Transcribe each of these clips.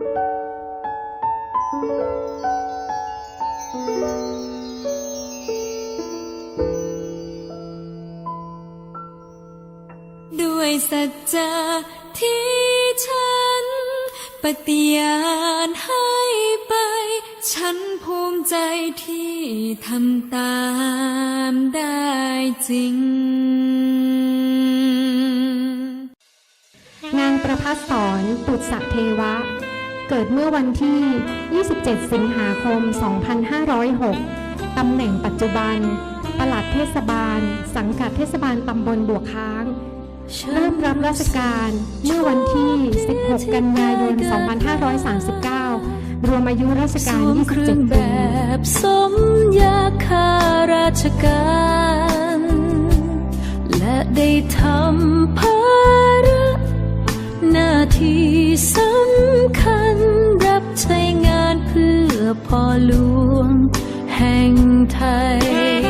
ด้วยสัจจะที่ฉัน ปฏิญาณให้ไป ฉันภูมิใจที่ทำตามได้จริง นางประพัสสรปุตสะเทวะ เกิดเมื่อวันที่ 27 สิงหาคม 2506 ตำแหน่งปัจจุบัน ปลัดเทศบาล สังกัดเทศบาลตำบลบวกค้าง เริ่มรับราชการเมื่อวันที่ 16 กันยายน 2539 รวมอายุราชการ27แบปีบสมยาคาราชการ และได้ทำ พ่อหลวงแห่งไทย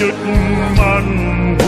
ยึด